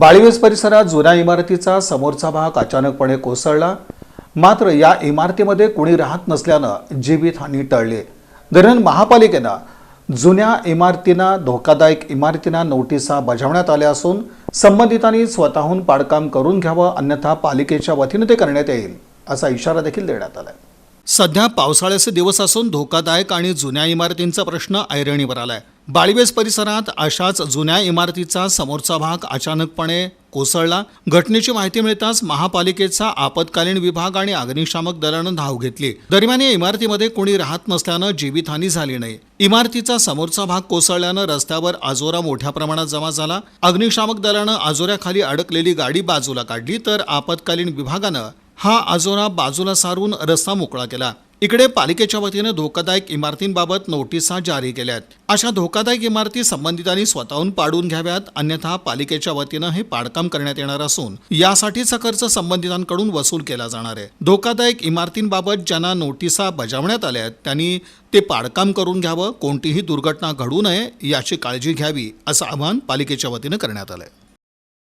बाळीवेस परिसरात जुन्या इमारतीचा समोरचा भाग अचानकपणे कोसळला. मात्र या इमारतीमध्ये कुणी राहत नसल्यानं जीवितहानी टळली. दरम्यान महापालिकेनं जुन्या इमारतींना धोकादायक इमारतींना नोटिसा बजावण्यात आल्या असून संबंधितांनी स्वतःहून पाडकाम करून घ्यावं अन्यथा पालिकेच्या वतीनं ते करण्यात येईल असा इशारा देखील देण्यात आलाय. सध्या पावसाळ्याचे दिवस असून धोकादायक आणि जुन्या इमारतींचा प्रश्न ऐरणीवर आलाय. बाळीबेस परिसरात अशाच जुन्या इमारतीचा समोरचा भाग अचानकपणे कोसळला. घटनेची माहिती मिळताच महापालिकेचा आपत्कालीन विभाग आणि अग्निशामक दलानं धाव घेतली. दरम्यान या इमारतीमध्ये कोणी राहत नसल्यानं जीवितहानी झाली नाही. इमारतीचा समोरचा भाग कोसळल्यानं रस्त्यावर आजोरा मोठ्या प्रमाणात जमा झाला. अग्निशामक दलानं आजोऱ्याखाली अडकलेली गाडी बाजूला काढली तर आपत्कालीन विभागानं हा आजोरा बाजूला सारून रस्ता मोकळा केला. इकडे पालिकेच्या वतीनं धोकादायक इमारतींबाबत नोटिसा जारी केल्यात. अशा धोकादायक इमारती संबंधितांनी स्वतःहून पाडून घ्याव्यात अन्यथा पालिकेच्या वतीनं हे पाडकाम करण्यात येणार असून यासाठीचा खर्च संबंधितांकडून वसूल केला जाणार आहे. धोकादायक इमारतींबाबत ज्यांना नोटिसा बजावण्यात आल्या आहेत त्यांनी ते पाडकाम करून घ्यावं कोणतीही दुर्घटना घडू नये याची काळजी घ्यावी असं आवाहन पालिकेच्या वतीनं करण्यात आलंय.